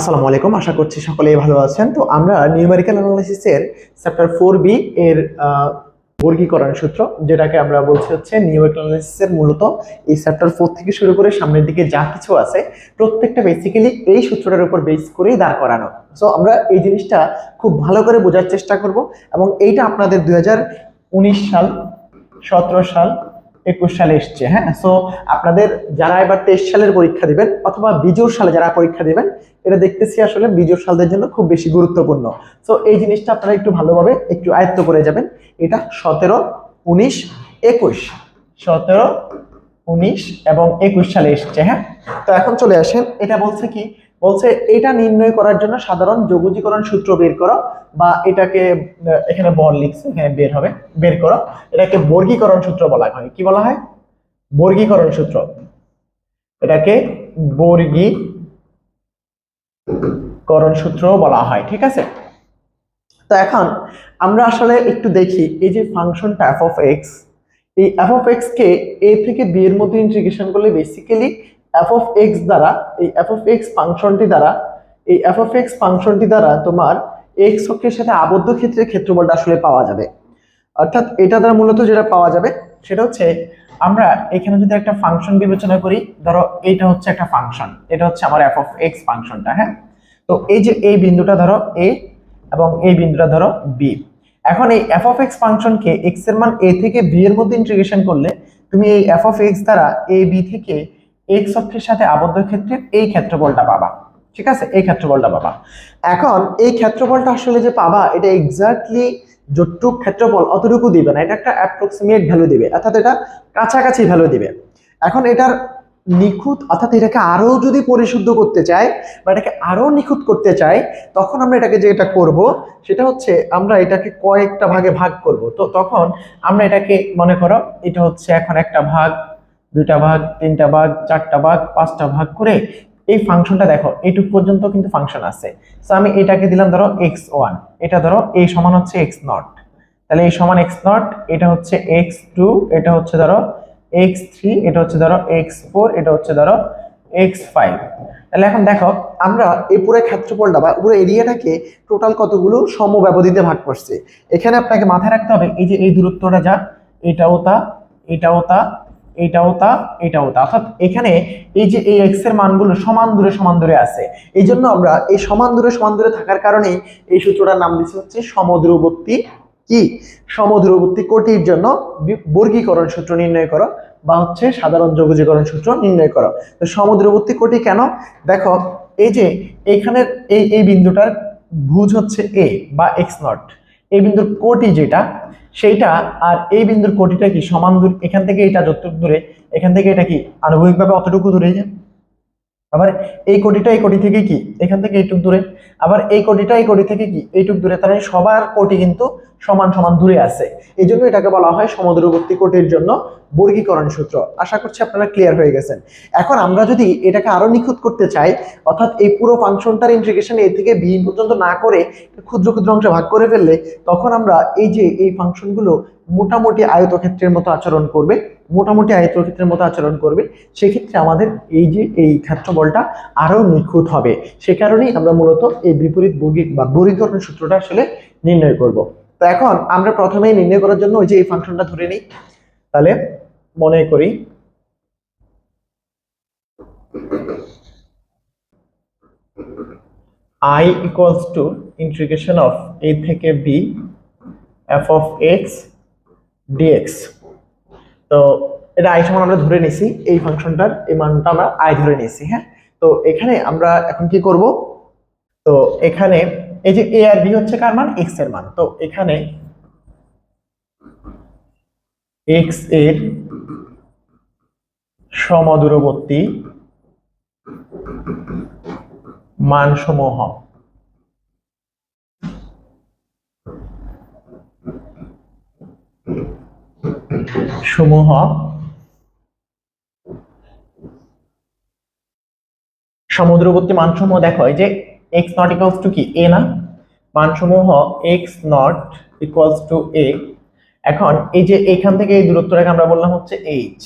আসসালামু আলাইকুম, আশা করছি সকলেই ভালো আছেন। তো আমরা নিউমেরিক্যাল অ্যানালাইসিসের চ্যাপ্টার ফোর বি এর বর্গীকরণ সূত্র, যেটাকে আমরা বলছি হচ্ছে নিউমেরিক্যাল অ্যানালাইসিসের মূলত এই চ্যাপ্টার ফোর থেকে শুরু করে সামনের দিকে যা কিছু আছে, প্রত্যেকটা বেসিক্যালি এই সূত্রটার উপর বেস করেই দাঁড় করানো। সো আমরা এই জিনিসটা খুব ভালো করে বোঝার চেষ্টা করব এবং এইটা আপনাদের দু হাজার উনিশ সাল, সতেরো সাল একুশ সালে এসছে হ্যাঁ? সো আপনাদের যারা এবার তেইশ সালের পরীক্ষা দিবেন অথবা বিজোর সালে যারা পরীক্ষা দেবেন, এটা দেখতেছি আসলে বিজোর সালদের জন্য খুব বেশি গুরুত্বপূর্ণ। সো এই জিনিসটা আপনারা একটু ভালোভাবে একটু আয়ত্ত করে যাবেন। এটা সতেরো, উনিশ, একুশ। সতেরো উনিশ এবং একুশ সালে এসছে হ্যাঁ? তো এখন চলে আসেন, এটা বলছে কি? বলছে এটা নির্ণয় করার জন্য সাধারণ যোগজীকরণ সূত্র বের করো বা এটাকে এখানে বল লিখছে, এখানে বের হবে, বের করো। এটাকে বর্গীকরণ সূত্র বলা হয়। কি বলা হয়? বর্গীকরণ সূত্র। এটাকে বর্গীকরণ সূত্র বলা হয়, ঠিক আছে? তো এখন আমরা আসলে একটু দেখি, এই যে ফাংশনটা এফ অফ এক্স এই এফ অফ এক্স কে এ থেকে বি এর মধ্যে ইন্টিগ্রেশন করলে বেসিক্যালি এফ অফ এক্স দ্বারা, এই এফ অফ এক্স ফাংশনটি দ্বারা, এই এফ অফ এক্স ফাংশনটি দ্বারা তোমার এক্স অক্ষের সাথে আবদ্ধ ক্ষেত্রে ক্ষেত্রফলটা আসলে পাওয়া যাবে। অর্থাৎ এটা দ্বারা মূলত যেটা পাওয়া যাবে, সেটা হচ্ছে আমরা এখানে যদি একটা ফাংশন বিবেচনা করি, ধরো এটা হচ্ছে একটা ফাংশন এটা হচ্ছে আমার এফ অফ এক্স ফাংশনটা হ্যাঁ? তো এই যে এই বিন্দুটা ধরো এ এবং এই বিন্দুটা ধরো বি এখন এই এফ অফ এক্স ফাংশনকে এক্সের মান এ থেকে বি এর মধ্যে ইন্টিগ্রেশন করলে তুমি এই এফ অফ এক্স দ্বারা এ বি থেকে এক্স অক্ষের সাথে আবদ্ধ ক্ষেত্রে এই ক্ষেত্রফলটা পাবা। ঠিক আছে? এই ক্ষেত্রফলটা পাবা। এখন এই ক্ষেত্রফলটা আসলে যে পাবা, এটা এক্স্যাক্টলি যতটুক ক্ষেত্রফল অতটুকু দিবে না। এটা একটা অ্যাপ্রক্সিমেট ভ্যালু দিবে। অর্থাৎ এটা কাছাকাছি ভ্যালু দিবে। এখন এটার নিখুঁত, অর্থাৎ এটাকে আরও যদি পরিশুদ্ধ করতে চাই বা এটাকে আরও নিখুঁত করতে চাই তখন আমরা এটাকে যেটা করব, সেটা হচ্ছে আমরা এটাকে কয়েকটা ভাগে ভাগ করব। তো তখন আমরা এটাকে, মনে করো, এটা হচ্ছে এখন একটা ভাগ, দুইটা ভাগ, তিনটা ভাগ, চারটা ভাগ, পাঁচটা ভাগ করে এই ফাংশনটা দেখো, এইটুক পর্যন্ত কিন্তু ফাংশন আছে। সো আমি এটাকে দিলাম ধরো এক্স ওয়ান এটা ধরো এই সমান হচ্ছে এক্স নট তাহলে এই সমান এক্স নট এটা হচ্ছে এক্স টু এটা হচ্ছে ধরো এক্স থ্রি এটা হচ্ছে ধরো এক্স ফোর এটা হচ্ছে ধরো এক্স ফাইভ তাহলে এখন দেখো, আমরা এই পুরো ক্ষেত্রফলটা বা পুরো এরিয়াটাকে টোটাল কতগুলো সমব্যবধিতে ভাগ করছে। এখানে আপনাকে মাথায় রাখতে হবে, এই যে এই দূরত্বটা যা, এটাও তা এটাও তা এটাও তা এটাও তা। অর্থাৎ এখানে এই যে এই এক্সের মানগুলো সমান দূরে সমান দূরে আছে। এই জন্য আমরা এই সমান দূরে সমান দূরে থাকার কারণেই এই সূত্রটার নাম দিচ্ছি হচ্ছে সমদূরবর্তী কি? সমদূরবর্তী কোটির জন্য বর্গীকরণ সূত্র নির্ণয় করো বা হচ্ছে সাধারণ যোগজীকরণ সূত্র নির্ণয় করো। তো সমদূরবর্তী কোটি কেন? দেখো, এই যে এইখানের এই এই বিন্দুটার ভুজ হচ্ছে এ বা এক্স নট এই বিন্দুর কোটি যেটা, সেইটা আর এই বিন্দুর কোটিটা কি সমান দূর? এখান থেকে এটা যতটুকু দূরে, এখান থেকে এটা কি আনুভূমিকভাবে অতটুকু দূরে? আবার এই কোটিটা এই কোটি থেকে কি? এখান থেকে এইটুক দূরে। আবার এই কোটিটা এই কোটি থেকে কি? এইটুক দূরে। তার মানে সবার কোটি কিন্তু সমান সমান দূরে আছে। এই জন্য এটাকে বলা হয় সমদূরবর্তী কোটির জন্য বর্গীকরণ সূত্র। আশা করছি আপনারা ক্লিয়ার হয়ে গেছেন। এখন আমরা যদি এটাকে আরও নিখুঁত করতে চাই, অর্থাৎ এই পুরো ফাংশনটার ইন্টিগ্রেশন এ থেকে বি পর্যন্ত না করে ক্ষুদ্র ক্ষুদ্র অংশে ভাগ করে ফেললে, তখন আমরা এই যে এই ফাংশনগুলো মোটামুটি আয়তক্ষেত্রের মতো আচরণ করবে। মোটামুটি আয়তক্ষেত্রের মতো আচরণ করবে, সেক্ষেত্রে আমাদের এই যে এই ক্ষেত্রফলটা আরও নিখুঁত হবে। সে কারণেই আমরা মূলত এই বিপরীত বর্গিক বা বর্গীকরণ সূত্রটা আসলে নির্ণয় করব। তো এখন আমরা প্রথমেই নির্ণয় করার জন্য ওই যে এই ফাংশনটা ধরে নিই। তাহলে মনে করি, i equals to integration of a থেকে b f of x dx তো এটা আই সমান আমরা ধরে নিছি, এই ফাংশনটার এই মানটা আমরা আই ধরে নিছি হ্যাঁ? তো এখানে আমরা এখন কি করব? তো এখানে এই যে এ আর বি হচ্ছে কার মান? এক্সের মান। তো এখানে এক্সের সমদূরবর্তী মানসমূহ সমূহ। সমুদ্রবর্তী মানসমূহ দেখো, এই যে এক্স নট ইকুয়ালস টু কি? এ না? মানসমূহ x naught equals to a এখন এই যে এখান থেকে এই দূরত্বটাকে আমরা বললাম হচ্ছে এইচ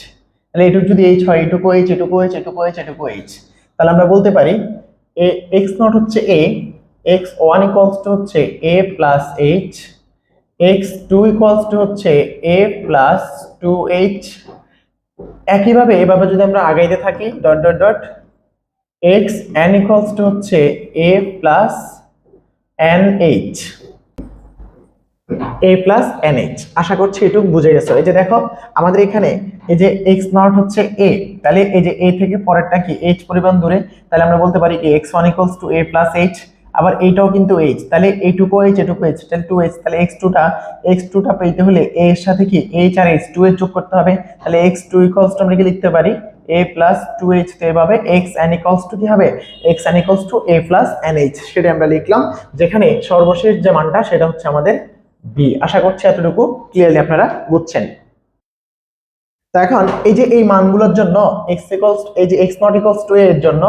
তাহলে এটুকু যদি এইচ হয়, এটুকু এইচ এটুকু এইচ এটুকু এইচ এটুকু এইচ তাহলে আমরা বলতে পারি এ এক্স নট হচ্ছে a x one equals to হচ্ছে a plus h x two equals to হচ্ছে এ প্লাস টু এইচ একইভাবে এভাবে যদি আমরা আগাইতে থাকি dot dot dot x n equals to হচ্ছে a plus n h a plus n h আশা করছি এটুকু বুঝে গেছো। এই যে দেখো, আমাদের এখানে এই যে এক্স নট হচ্ছে এ তাহলে এই যে এ থেকে পরেরটা কি? এইচ পরিমাণ দূরে। তাহলে আমরা বলতে পারি কি x one equals to a plus h আবার এইটাও কিন্তু এইচ তাহলে এইটুকু এইচ এটুকু এইচ তাহলে টু এইচ তাহলে এক্স টুটা এক্স টুটা পেতে হলে এ এর সাথে কি এইচ আর এইচ টু এর যোগ করতে হবে? তাহলে এক্স টু ইকুয়ালস টু আমরা কি লিখতে পারি? এ প্লাস টু এইচ তো এভাবে এক্স এন ইকুয়ালস টু কি হবে? X n equals to a plus n h সেটা আমরা লিখলাম। যেখানে সর্বশেষ যে মানটা, সেটা হচ্ছে আমাদের বি আশা করছি এতটুকু ক্লিয়ারলি আপনারা বুঝছেন। তো এখন এই যে এই মানগুলোর জন্য এক্স ইকুয়ালস এই যে এক্স নট ইকুয়ালস টু এর জন্য,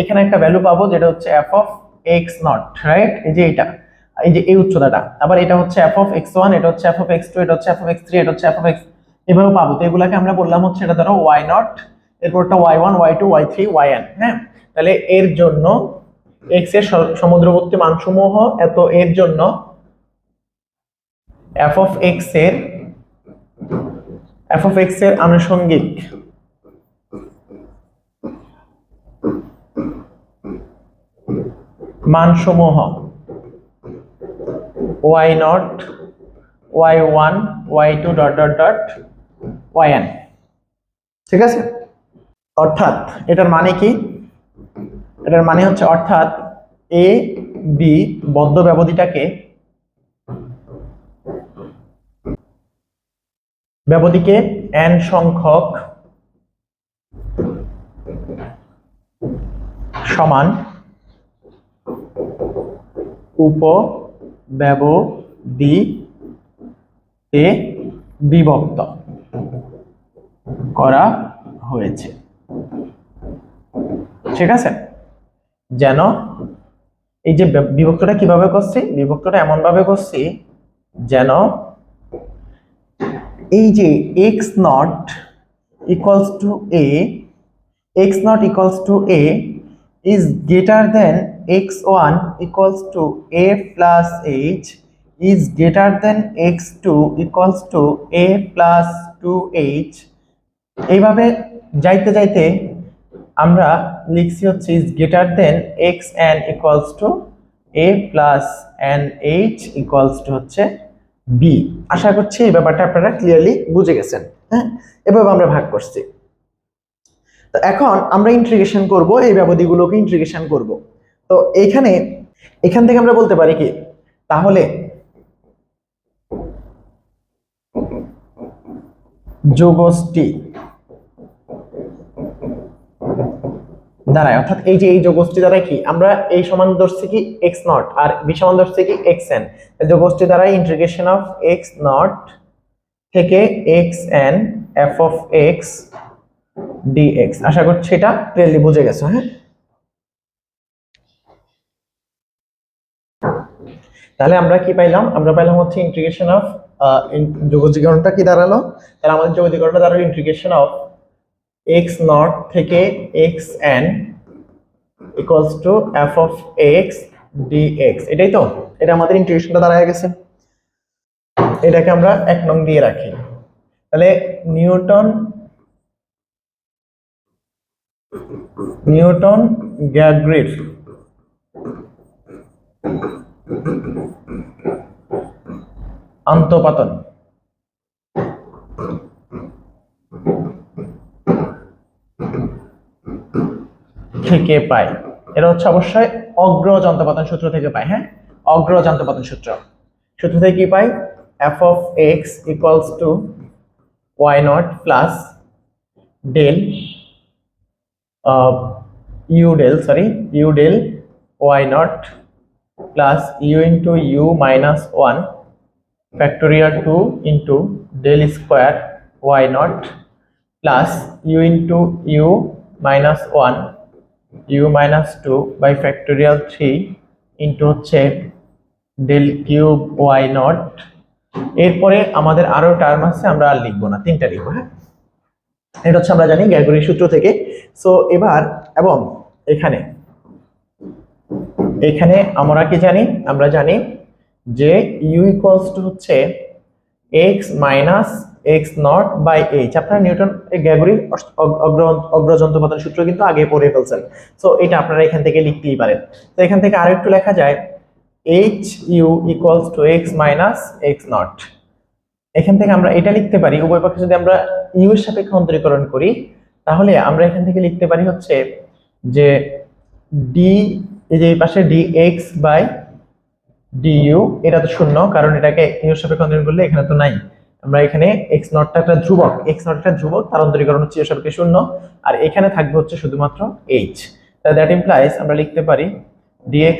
এখানে একটা ভ্যালু পাবো, যেটা হচ্ছে f of x naught right এই যে এটা এই যে এই উচ্চতাটা। আবার এটা হচ্ছে এফ অফ এক্স ওয়ান এটা হচ্ছে এফ অফ এক্স টু এটা হচ্ছে এফ অফ এক্স এটা হচ্ছে এফ অফ এক্স এভাবে পাবো। তো এগুলাকে আমরা বললাম হচ্ছে এটা ধরো ওয়াই নট এরপরটা y one y two y three y হ্যাঁ? তাহলে এর জন্য এক্সের সমুদ্রবর্তী মানসমূহ, এত এর জন্য এফ অফ এক্সের এফ অফ এক্সের আনুষঙ্গিক মানসমূহ। Y naught y one y two dot dot dot y ঠিক আছে? অর্থাৎ এটার মানে কি? এটার মানে হচ্ছে অর্থাৎ এ বি বদ্ধ ব্যবধিটাকে ব্যবধিকে এন সংখ্যক সমান উপ ব্যবধিতে বিভক্ত করা হয়েছে। ঠিক আছে? যেন এই যে বিভক্তটা কীভাবে করছি? বিভক্তটা এমন ভাবে করছি যেন এই যে x naught equals to a x naught equals to a is greater than x one equals to a plus h is greater than x two equals to a plus two h এইভাবে যাইতে যাইতে আমরা লিখছি হচ্ছে is greater than x n equals to a plus n h equals to হচ্ছে B আশা করছি এই ব্যাপারটা আপনারা ক্লিয়ারলি বুঝে গেছেন হ্যাঁ? এভাবে আমরা ভাগ করছি। তো এখন আমরা ইন্টিগ্রেশন করব, এই ব্যবধিগুলোকে ইন্টিগ্রেশন করব। তো এইখানে, এখান থেকে আমরা বলতে পারি কি, তাহলে যোগষ্টি দাঁড়ায় অর্থাৎ এই যে এই যোগষ্টি দ্বারা কি, আমরা এই সমান ধরছি কি এক্স নট আর বি সমান ধরছি কি এক্স এন যোগষ্টি দ্বারা ইন্টিগ্রেশন অফ এক্স নট থেকে x n f of x d x আশা করছি এটা ক্লিয়ারলি বুঝে গেছো হ্যাঁ? তাহলে আমরা কি পাইলাম? আমরা পাইলাম হচ্ছে ইন্টিগ্রেশন অফ যোগজীকরণটা কি দাঁড়াল? তাহলে আমাদের যোগজীকরণটা দাঁড়াল ইন্টিগ্রেশন অফ এক্স নট থেকে x n equals to f of x dx এটাই তো? এটা আমাদের ইন্টিগ্রেশনটা দাঁড়ায় গেছে। এটাকে আমরা এক নং দিয়ে রাখি। তাহলে নিউটন নিউটন গ্যাগ্রির আন্তপাতন। থেকে পাই। এটা হচ্ছে অবশ্যই অগ্রজ অন্তপাতন সূত্র থেকে পাই হ্যাঁ? অগ্রজ অন্তপাতন সূত্র। সূত্র থেকে কি পাই? F of x equals to y naught plus del u del sorry u del y naught plus u into u minus one factorial 2 into del square y naught plus u into u minus 1 u minus 2 by factorial 3 into হচ্ছে del cube y naught. এরপরে আমাদের আরও term আছে, আমরা আর লিখব না, তিনটা লিখব হ্যাঁ? এটা হচ্ছে আমরা জানি গ্যাগরি সূত্র থেকে। সো এবার, এবং এখানে এখানে আমরা কি জানি? আমরা জানি যে ইউ ইকুয়ালস টু হচ্ছে x minus x naught by h আপনারা নিউটন গ্যাগরির অগ্রযন্ত্রপাতন সূত্র কিন্তু আগে পড়ে ফেলছেন। সো এটা আপনারা এখান থেকে লিখতেই পারেন। তো এখান থেকে আরেকটু লেখা যায় h u equals to x minus x naught এখান থেকে আমরা এটা লিখতে পারি, উভয় পক্ষে যদি আমরা ইউ এর সাপেক্ষে অন্তরীকরণ করি, তাহলে আমরা এখান থেকে লিখতে পারি হচ্ছে যে ডি এই যে এই পাশে ডি এক্স বাই ডিইউ এটা তো শূন্য, কারণ এটাকে ইউ সাপেক্ষে অন্তরীকরণ করলে এখানে তো নাই। আমরা এখানে এক্স নটটা একটা ধ্রুবক এক্স নট একটা ধ্রুবক, তার অন্তরীকরণ হচ্ছে ইউ সাপেক্ষে শূন্য, আর এখানে থাকবে হচ্ছে শুধুমাত্র এইচ দ্যাট ইমপ্লাইজ আমরা লিখতে পারি dx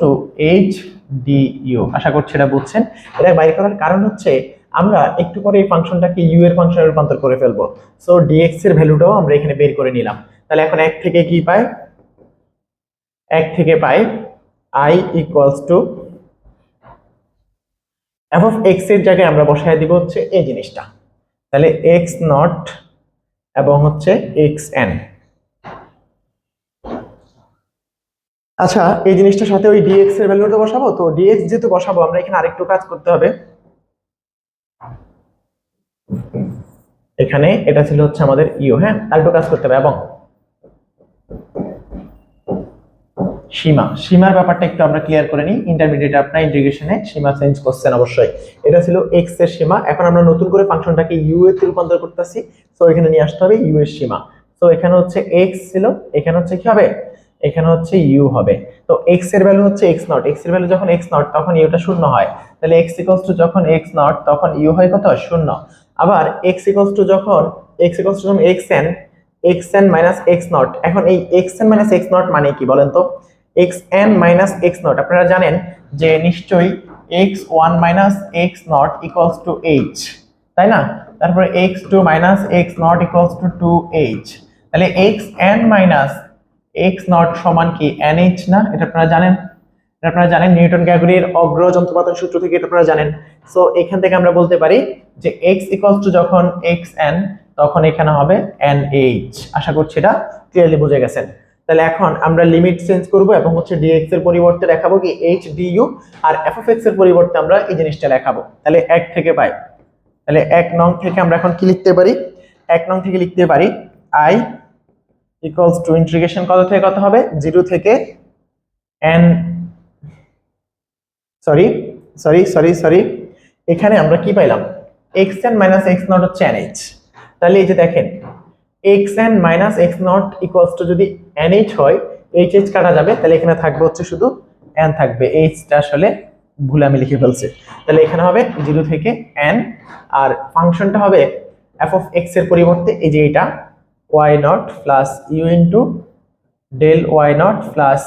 টু এইচ ডিইউ আশা করছি এটা বুঝছেন। এটা বাইর করার কারণ হচ্ছে আমরা একটু পরে এই ফাংশনটাকে ইউ এর ফাংশনে রূপান্তর করে ফেলব। সো dx এর ভ্যালুটাও আমরা এখানে বের করে নিলাম। তাহলে এখন এক থেকে কি পাই এক থেকে পাই i equals to f of এক্সের জায়গায় আমরা বসায় দিব হচ্ছে এই জিনিসটা। তাহলে এক্স নট এবং হচ্ছে এক্স এন আচ্ছা এই জিনিসটার সাথে ওই ডিএক্স এর ভ্যালুটা বসাবো? তো ডিএক্স যেহেতু বসাবো, আমরা এখানে আরেকটু কাজ করতে হবে। এখানে এটা ছিল হচ্ছে আমাদের ইউ হ্যাঁ? আরেকটু কাজ করতে হবে, এবং সীমা। সীমার ব্যাপারটা একটু আমরা ক্লিয়ার করে নিই। ইন্টারমিডিয়েট আপনার ইন্টিগ্রেশনে সীমা চেঞ্জ করছেন অবশ্যই। এটা ছিল এক্সের সীমা। এখন আমরা নতুন করে ফাংশনটাকে ইউ এ তে রূপান্তর করতেছি। তো এখানে নিয়ে আসতে হবে ইউ এর সীমা। তো এখানে হচ্ছে এক্স ছিল। এখানে হচ্ছে কি হবে? এখানে হচ্ছে ইউ হবে। তো এক্সের ভ্যালু হচ্ছে এক্স নট এক্সের ভ্যালু যখন এক্স নট তখন ইউটা শূন্য হয়। তাহলে এক্স ইকলস টু যখন এক্স নট তখন ইউ হয় কত? শূন্য। আবার এক্স ইকলস টু যখন এক্স ইকলস টু যখন x n x n minus x naught এখন এই x n minus x naught মানে কি বলেন তো? X n minus x naught আপনারা জানেন যে নিশ্চয়ই x one minus x naught equals to h তাই না? তারপরে x two minus x naught equals to two h তাহলে x n minus x naught সমান কি এন এইচ না? এটা আপনারা জানেন। এটা আপনারা জানেন নিউটন গ্যাগুরির অগ্র যন্ত্রপাতন সূত্র থেকে এটা আপনারা জানেন। সো এখান থেকে আমরা বলতে পারি যে এক্স ইকুয়ালস টু যখন এক্স এন তখন এখানে হবে এন এইচ আশা করছি এটা ক্লিয়ারলি বুঝে গেছেন। তাহলে এখন আমরা লিমিট চেঞ্জ করব এবং হচ্ছে ডিএক্স এর পরিবর্তে দেখাবো কি এইচ ডিইউ আর এফ এর পরিবর্তে আমরা এই জিনিসটা দেখাবো। তাহলে এক থেকে পাই। তাহলে এক নং থেকে আমরা এখন কি লিখতে পারি? এক নং থেকে লিখতে পারি আই ইকুয়ালস টু ইন্টিগ্রেশন কত থেকে কত হবে? জিরো থেকে n sorry sorry sorry sorry এখানে আমরা কি পাইলাম? X n minus x naught হচ্ছে এন তাহলে এই যে দেখেন x n minus x naught equals to যদি এন এইচ হয় এইচ এইচ কাটা যাবে, তাহলে এখানে থাকবে হচ্ছে শুধু এন থাকবে। এইচটা আসলে ভুল আমি লিখে ফেলছি। তাহলে এখানে হবে জিরো থেকে এন আর ফাংশনটা হবে এফ অফ এক্সের পরিবর্তে এই যে এটা y naught plus u into del y naught plus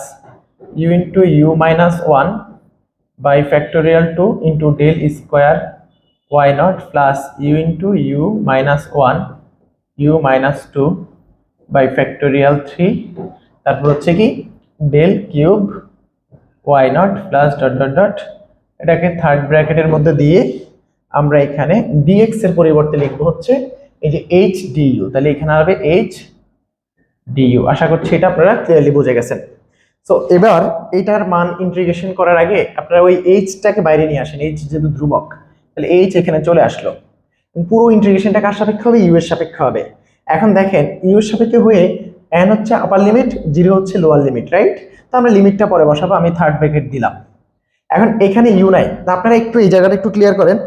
u into u minus one by factorial two into del square y naught plus u into u minus one u minus two by factorial three তারপর হচ্ছে কি del cube y naught plus dot dot dot এটাকে third ব্র্যাকেটের মধ্যে দিয়ে আমরা এখানে dx এর পরিবর্তে লিখব হচ্ছে এই যে এইচ ডিইউ তাহলে এখানে হবে এইচ ডিইউ আশা করছি এটা আপনারা ক্লিয়ারলি বুঝে গেছেন। সো এবার এটার মান ইন্টিগ্রেশন করার আগে আপনারা ওই এইচটাকে বাইরে নিয়ে আসেন। এইচ যেহেতু ধ্রুবক, তাহলে এইচ এখানে চলে আসলো। পুরো ইন্টিগ্রেশনটা কার সাপেক্ষে হবে? ইউ এর সাপেক্ষে হবে। এখন দেখেন ইউ এর সাপেক্ষে হয়ে এন হচ্ছে আপার লিমিট জিরো হচ্ছে লোয়ার লিমিট রাইট তো আমরা লিমিটটা পরে বসাবো, আমি থার্ড ব্র্যাকেট দিলাম। এখন এখানে ইউ নাই। তা আপনারা একটু এই জায়গাটা একটু ক্লিয়ার করেন।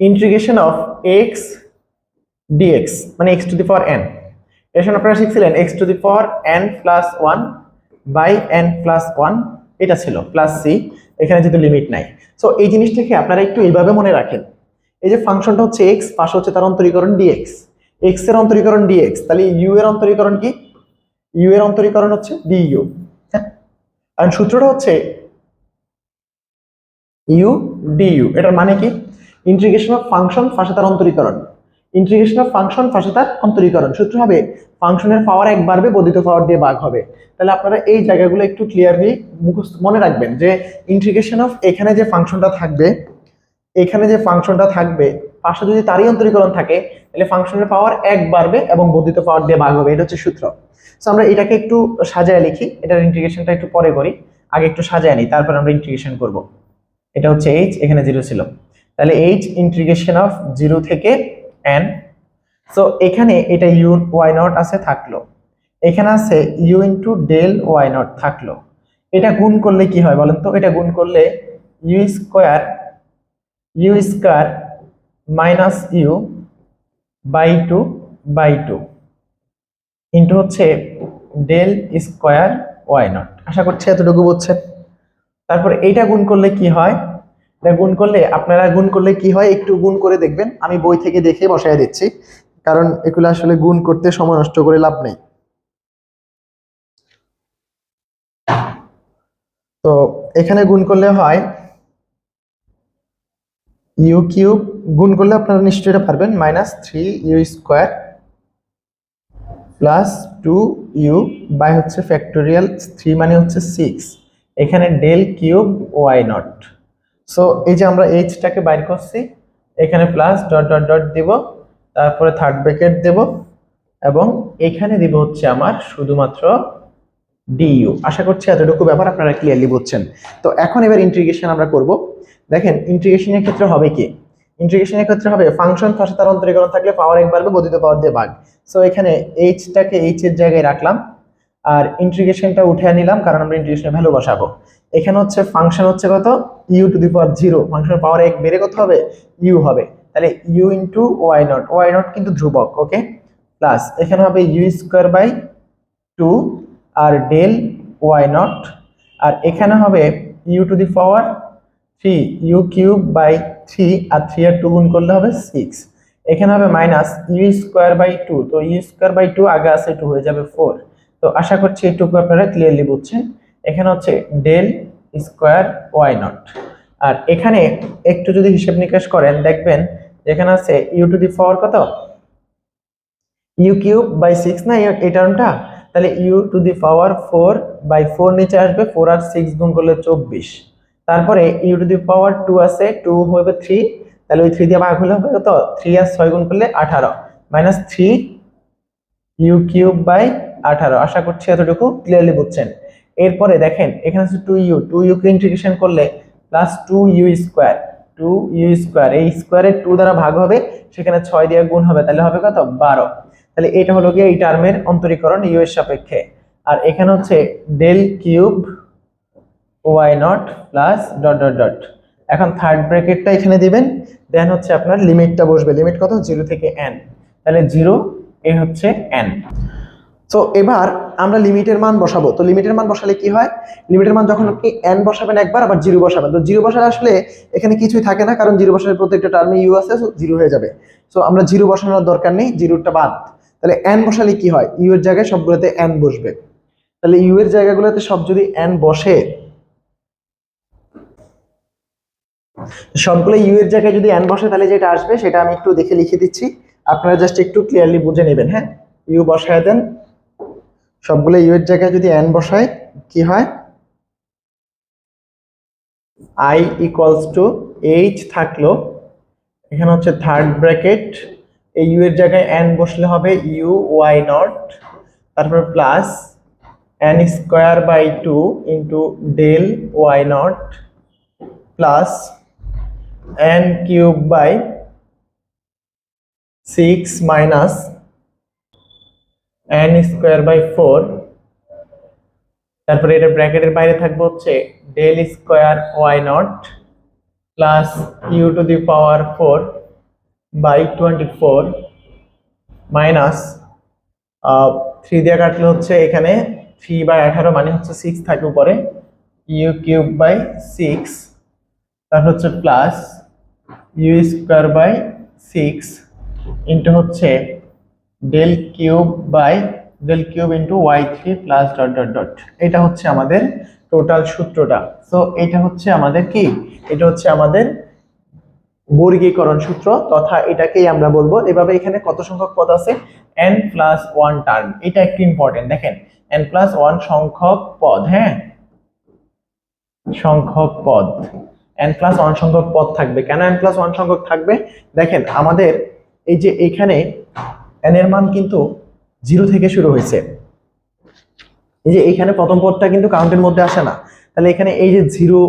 ইন্টিগ্রেশন অফ এক্স ডিএক্স মানে x to the power n এর সঙ্গে আপনারা শিখছিলেন x to the power n plus one by n plus one এটা ছিল প্লাস সি এখানে যেহেতু লিমিট নাই। সো এই জিনিসটাকে আপনারা একটু এইভাবে মনে রাখেন। এই যে ফাংশনটা হচ্ছে এক্স পাশে হচ্ছে তার অন্তরীকরণ ডিএক্স এক্সের অন্তরীকরণ ডিএক্স তাহলে ইউ এর অন্তরীকরণ কি? ইউ এর অন্তরীকরণ হচ্ছে ডিইউ হ্যাঁ? আর সূত্রটা হচ্ছে ইউ ডিইউ এটার মানে কি? ইন্টিগ্রেশন অফ ফাংশন ফাঁসে তার অন্তরীকরণ। ইন্টিগ্রেশন অফ ফাংশন ফাঁসে তার অন্তরীকরণ। সূত্র হবে ফাংশনের পাওয়ার এক বাড়বে, বর্ধিত পাওয়ার দিয়ে ভাগ হবে। তাহলে আপনারা এই জায়গাগুলো একটু ক্লিয়ারলি মুখস্থ মনে রাখবেন যে ইন্টিগ্রেশন অফ এখানে যে ফাংশনটা থাকবে এখানে যে ফাংশনটা থাকবে, পাশে যদি তারই অন্তরীকরণ থাকে, তাহলে ফাংশনের পাওয়ার এক বাড়বে এবং বর্ধিত পাওয়ার দিয়ে ভাগ হবে, এটা হচ্ছে সূত্র। সো আমরা এটাকে একটু সাজায় লিখি, এটার ইন্টিগ্রেশনটা একটু পরে করি, আগে একটু সাজায় নিই, তারপর আমরা ইন্টিগ্রেশন করব। এটা হচ্ছে এইচ এখানে জিরো ছিল। তাহলে এইচ ইন্টিগ্রেশন অফ জিরো থেকে এন সো এখানে এটা ইউ ওয়াই নট আছে, থাকল। এখানে আছে u into del y naught থাকল। এটা গুণ করলে কি হয় বলেন তো? এটা গুণ করলে u square u square minus u by two by two into হচ্ছে ডেল স্কোয়ার ওয়াই নট আশা করছি এতটুকু বুঝছেন? তারপর এইটা গুণ করলে কি হয়? এটা গুণ করলে, আপনারা গুণ করলে কি হয়? একটু গুণ করে দেখবেন। আমি বই থেকে দেখে বসায় দিচ্ছি। কারণ এগুলো আসলে গুণ করতে সময় নষ্ট করে লাভ নেই। তো এখানে গুণ করলে হয় ইউ কিউব গুণ করলে আপনারা নিশ্চয়ই এটা পারবেন minus three u square plus two u by হচ্ছে ফ্যাক্টোরিয়াল থ্রি মানে হচ্ছে সিক্স এখানে del cube y naught so এই যে আমরা এইচটাকে বাইর করছি, এখানে প্লাস ডট ডট ডট দিব, তারপরে থার্ড ব্র্যাকেট দেব, এবং এখানে দিব হচ্ছে আমার শুধুমাত্র ডিইউ আশা করছি এতটুকু ব্যাপার আপনারা ক্লিয়ারলি বুঝছেন। তো এখন এবার ইন্টিগ্রেশন আমরা করব। দেখেন ইন্টিগ্রেশনের ক্ষেত্রে হবে কি? ইন্টিগ্রেশনের ক্ষেত্রে হবে ফাংশন ফাঁসে তার অন্তরীকরণ থাকলে পাওয়ার এক বাড়বে বর্ধিত পাওয়ার দিয়ে ভাগ। সো এখানে এইচটাকে এইচ এর জায়গায় রাখলাম, আর ইন্টিগ্রেশনটা উঠে নিলাম, কারণ আমরা ইন্টিগ্রেশনের ভ্যালু বসাবো। এখানে হচ্ছে ফাংশন হচ্ছে কত? U to the power zero ফাংশনের পাওয়ার এক বেড়ে কত হবে? ইউ হবে। তাহলে u into y naught y naught কিন্তু ধ্রুবক ওকে প্লাস এখানে হবে ইউ স্কোয়ার বাই টু আর ডেল ওয়াই নট আর এখানে হবে u to the power three u cube by three R three আর টু গুণ করলে হবে সিক্স এখানে হবে minus u square by two তো ইউ স্কোয়ার বাই টু আগে আছে টু হয়ে যাবে ফোর তো আশা করছি এইটুকু আপনারা ক্লিয়ারলি বুঝছেন। এখানে হচ্ছে ডেল স্কোয়ার ওয়াই নট আর এখানে একটু যদি হিসেব নিকাশ করেন, দেখবেন যেখানে আছে ইউ টু দি পাওয়ার কত? ইউ কিউব বাই সিক্স না এই টার্মটা তাহলে u to the power four by four নিচে আসবে ফোর আর সিক্স গুণ করলে চব্বিশ। তারপরে u to the power two আছে টু হবে থ্রি তাহলে ওই থ্রি দিয়ে ভাগ হলে হবে কত? থ্রি আর ছয় গুণ করলে আঠারো minus three u cube by আঠারো। আশা করছি এতটুকু ক্লিয়ারলি বুঝছেন। এরপরে দেখেন, এখানে আছে টু ইউ টু ইউকে ইন্টিগ্রেশন করলে plus two u square two u square এই স্কোয়ারের টু দ্বারা ভাগ হবে, সেখানে ছয় দিয়ে গুণ হবে, তাহলে হবে কত? বারো। তাহলে এটা হলো গিয়ে এই টার্মের অন্তরীকরণ ইউ এর সাপেক্ষে। আর এখানে হচ্ছে del cube y naught plus dot dot dot এখন থার্ড ব্র্যাকেটটা এখানে দিবেন দেন হচ্ছে আপনার লিমিটটা বসবে। লিমিট কত? জিরো থেকে এন তাহলে জিরো এ হচ্ছে এন তো এবার আমরা লিমিটের মান বসাবো। তো লিমিটের মান বসালে কি হয়? লিমিটের মান যখন আপনি এন বসাবেন একবার, আবার জিরো বসাবেন। তো জিরো বসালে আসলে এখানে কিছুই থাকে না, কারণ জিরো বসালে প্রত্যেকটা টার্মে ইউ আছে জিরো হয়ে যাবে। সো আমরা জিরো বসানোর দরকার নেই জিরোটা বাদ। তাহলে এন বসালে কি হয়? ইউ এর জায়গায় সবগুলোতে এন বসবে। তাহলে ইউ এর জায়গাগুলোতে সব যদি এন বসে সবগুলো ইউ এর জায়গায় যদি এন বসে তাহলে যেটা আসবে, সেটা আমি একটু দেখে লিখে দিচ্ছি। আপনারা জাস্ট একটু ক্লিয়ারলি বুঝে নেবেন হ্যাঁ? ইউ বসায় দেন। সবগুলো ইউ এর জায়গায় যদি এন বসায়, কি হয়? আই ইকুয়ালস টু এইচ থাকল। এখানে হচ্ছে থার্ড ব্র্যাকেট এই ইউ এর জায়গায় এন বসলে হবে ইউ ওয়াই নট তারপর plus n square by two into del y naught plus n cube by six minus n square by four তারপরে এটা ব্র্যাকেটের বাইরে থাকবে হচ্ছে del square y naught plus u to the power four by twenty four minus three দিয়ে কাটলে হচ্ছে এখানে থ্রি বাই আঠারো মানে হচ্ছে সিক্স থাকে উপরে ইউ কিউব বাই সিক্স তারপর হচ্ছে plus u square by six into হচ্ছে del cube by del cube into y three plus dot dot dot এটা হচ্ছে আমাদের টোটাল সূত্রটা। সো এটা হচ্ছে আমাদের কি? এটা হচ্ছে আমাদের বর্গীকরণ সূত্র তথা এটাকেই আমরা বলব। এভাবে এখানে কত সংখ্যক পদ আছে? n প্লাস ওয়ান টার্ম এটা একটু ইম্পর্টেন্ট দেখেন, n প্লাস ওয়ান সংখ্যক পদ হ্যাঁ? সংখ্যক পদ। এন প্লাস ওয়ান সংখ্যক পদ থাকবে। কেন এন প্লাস ওয়ান সংখ্যক থাকবে? দেখেন, আমাদের এই যে এইখানে এন এর মান কিন্তু জিরো থেকে শুরু হয়েছে। এই যে এইখানে প্রথম পদটা কিন্তু কাউন্টের মধ্যে আসে না। তাহলে এখানে এই যে জিরো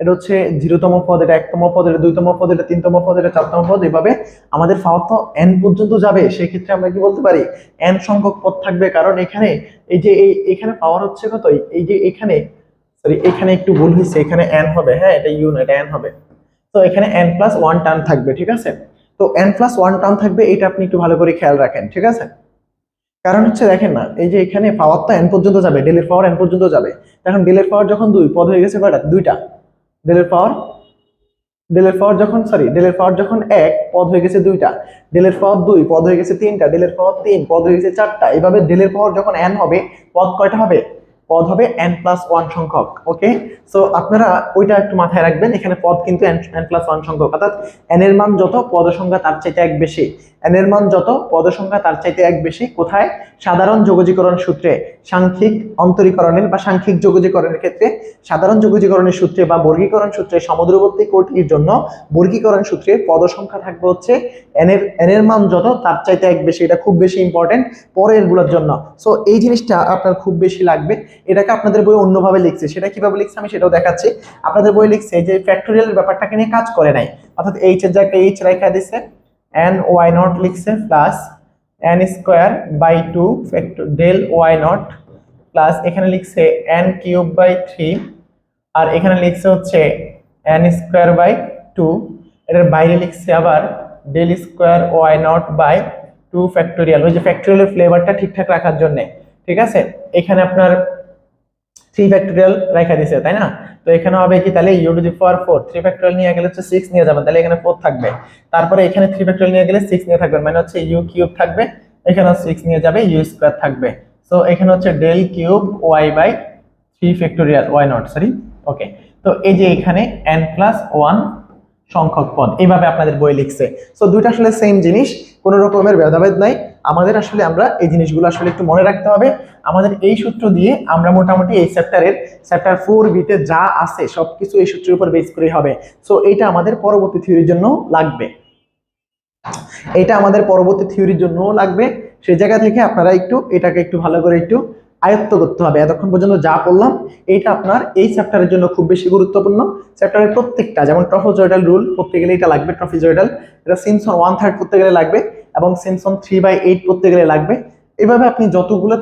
এটা হচ্ছে জিরোতম পদ, এটা একতম পদ, এটা দুইতম পদ, এটা তিনতম পদ, এটা চারতম পদ, এভাবে আমাদের পাওয়ার তো এন পর্যন্ত যাবে। সেক্ষেত্রে আমরা কি বলতে পারি? এন সংখ্যক পদ থাকবে। কারণ এখানে এই যে এই, এখানে পাওয়ার হচ্ছে কত? এই যে এখানে সরি এখানে একটু ভুল হয়েছে, এখানে এন হবে হ্যাঁ এটা ইউ না এটা এন হবে। তো এখানে এন প্লাস ওয়ান টার্ম থাকবে, ঠিক আছে? তো এন প্লাস ওয়ান টার্ম থাকবে, এটা আপনি একটু ভালো করে খেয়াল রাখেন, ঠিক আছে? কারণ হচ্ছে দেখেন না, এই যে এখানে পাওয়ার তো এন পর্যন্ত যাবে ডেলের পাওয়ার এন পর্যন্ত যাবে। এখন ডেলের পাওয়ার যখন দুই, পদ হয়ে গেছে কয়টা? দুইটা। ডেলের পাওয়ার ডেলের পাওয়ার যখন সরি ডেলের পাওয়ার যখন এক, পদ হয়ে গেছে দুইটা। ডেলের পাওয়ার দুই, পদ হয়ে গেছে তিনটা। ডেলের পাওয়ার তিন, পদ হয়ে গেছে চারটা। এভাবে ডেলের পাওয়ার যখন এন হবে, পদ কয়টা হবে? পদ হবে এন প্লাস ওয়ান সংখ্যক ওকে সো আপনারা ওইটা একটু মাথায় রাখবেন, এখানে পদ কিন্তু এন প্লাস ওয়ান সংখ্যক, অর্থাৎ এন এর মান যত পদ সংখ্যা তার চাইতে এক বেশি এন এর মান যত পদ সংখ্যা তার চাইতে এক বেশি, কোথায়? সাধারণ যোগজীকরণ সূত্রে, সাংখ্যিক অন্তরীকরণের বা সাংখ্যিক যোগজীকরণের ক্ষেত্রে, সাধারণ যোগজীকরণের সূত্রে বা বর্গীকরণ সূত্রে সমুদ্রবর্তী কোটির জন্য বর্গীকরণ সূত্রে পদ সংখ্যা থাকবে হচ্ছে এন এর এর মান যত তার চাইতে এক বেশি, এটা খুব বেশি ইম্পর্টেন্ট পরেরগুলোর জন্য। সো এই জিনিসটা আপনার খুব বেশি লাগবে। এটাকে আপনাদের বই অন্যভাবে লিখছে। সেটা কীভাবে লিখছে আমি সেটাও দেখাচ্ছি। আপনাদের বই লিখছে যে ফ্যাক্টোরিয়ালের ব্যাপারটাকে নিয়ে কাজ করে নাই। অর্থাৎ এইচ এর জায়গায় এইচ রেখা দিছে এন ওয়াই নট লিখছে plus n square by two factor del y naught plus এখানে লিখছে এন কিউব বাই থ্রি আর এখানে লিখছে হচ্ছে এন স্কোয়ার বাই টু এটার বাইরে লিখছে আবার del square y naught by two factorial ওই যে ফ্যাক্টোরিয়ালের ফ্লেভারটা ঠিকঠাক রাখার জন্যে। ঠিক আছে? এখানে আপনার থ্রি ফ্যাক্টোরিয়াল রেখা দিছে, তাই না? তো এখানে হবে কি, তাহলে u to the power four three factorial নিয়ে গেলে হচ্ছে সিক্স নিয়ে যাবেন, তাহলে এখানে ফোর থাকবে। তারপরে এখানে থ্রি ফ্যাক্টোরিয়াল নিয়ে গেলে সিক্স নিয়ে থাকবেন মানে হচ্ছে ইউ কিউব থাকবে, এখানে সিক্স নিয়ে যাবে ইউ স্কোয়ার থাকবে। সো এখানে হচ্ছে del cube y by three factorial y naught sorry okay তো এই যে এখানে এন প্লাস ওয়ান সংখ্যক পদ, এইভাবে আপনাদের বই লিখছে। সো দুইটা আসলে সেম জিনিস, কোনো রকমের ভেদাভেদ নাই। আমাদের আসলে আমরা এই জিনিসগুলো আসলে একটু মনে রাখতে হবে। আমাদের এই সূত্র দিয়ে আমরা মোটামুটি এই চ্যাপ্টারের, চ্যাপ্টার ফোর বিতে যা আছে সব কিছু এই সূত্রের উপর বেস করে হবে। সো এইটা আমাদের পরবর্তী থিওরির জন্য লাগবে। এটা আমাদের পরবর্তী থিওরির জন্য লাগবে। সেই জায়গা থেকে আপনারা একটু এটাকে একটু ভালো করে একটু আয়ত্ত করতে হবে। এতক্ষণ পর্যন্ত যা পড়লাম, এইটা আপনার এই চ্যাপ্টারের জন্য খুব বেশি গুরুত্বপূর্ণ। চ্যাপ্টারের প্রত্যেকটা, যেমন ট্রফোজয়েডাল রুল পড়তে গেলে এটা লাগবে ট্রফিজয়েডাল। এটা সিমসন ওয়ান থার্ড পড়তে গেলে লাগবে। এবং সিমসন থ্রি বাই এইট করতে গেলে লাগবে। এভাবে আপনি যতগুলো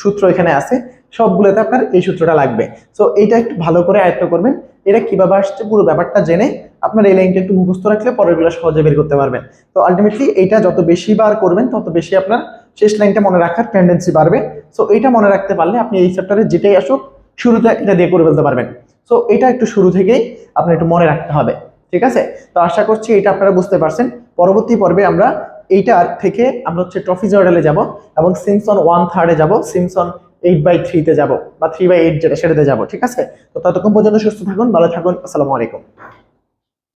সূত্র এখানে আছে, সবগুলোতে আপনার এই সূত্রটা লাগবে। সো এইটা একটু ভালো করে আয়ত্ত করবেন। এটা কীভাবে আসছে পুরো ব্যাপারটা জেনে আপনার এই লাইনটা একটু মুখস্থ রাখলে পরেরগুলো সহজে বের করতে পারবেন। তো আলটিমেটলি এইটা যত বেশি বার করবেন, তত বেশি আপনার শেষ লাইনটা মনে রাখার টেন্ডেন্সি বাড়বে। সো এটা মনে রাখতে পারলে আপনি এই চ্যাপ্টারে যেটাই আসুক, শুরুতে এটা দিয়ে করে ফেলতে পারবেন। সো এটা একটু শুরু থেকেই আপনার একটু মনে রাখতে হবে। ঠিক আছে? তো, আশা করছি এটা আপনারা বুঝতে পারছেন। পরবর্তী পর্বে আমরা এইটার থেকে আমরা হচ্ছে ট্রফি জর্ডালে যাব এবং সিমসন ওয়ান থার্ডে যাব, সিমসন এইট বাই থ্রিতে যাব বা থ্রি বাই এইট যেটা সেটাতে যাব, ঠিক আছে? তো ততক্ষণ পর্যন্ত সুস্থ থাকুন, ভালো থাকুন, আসসালামু আলাইকুম।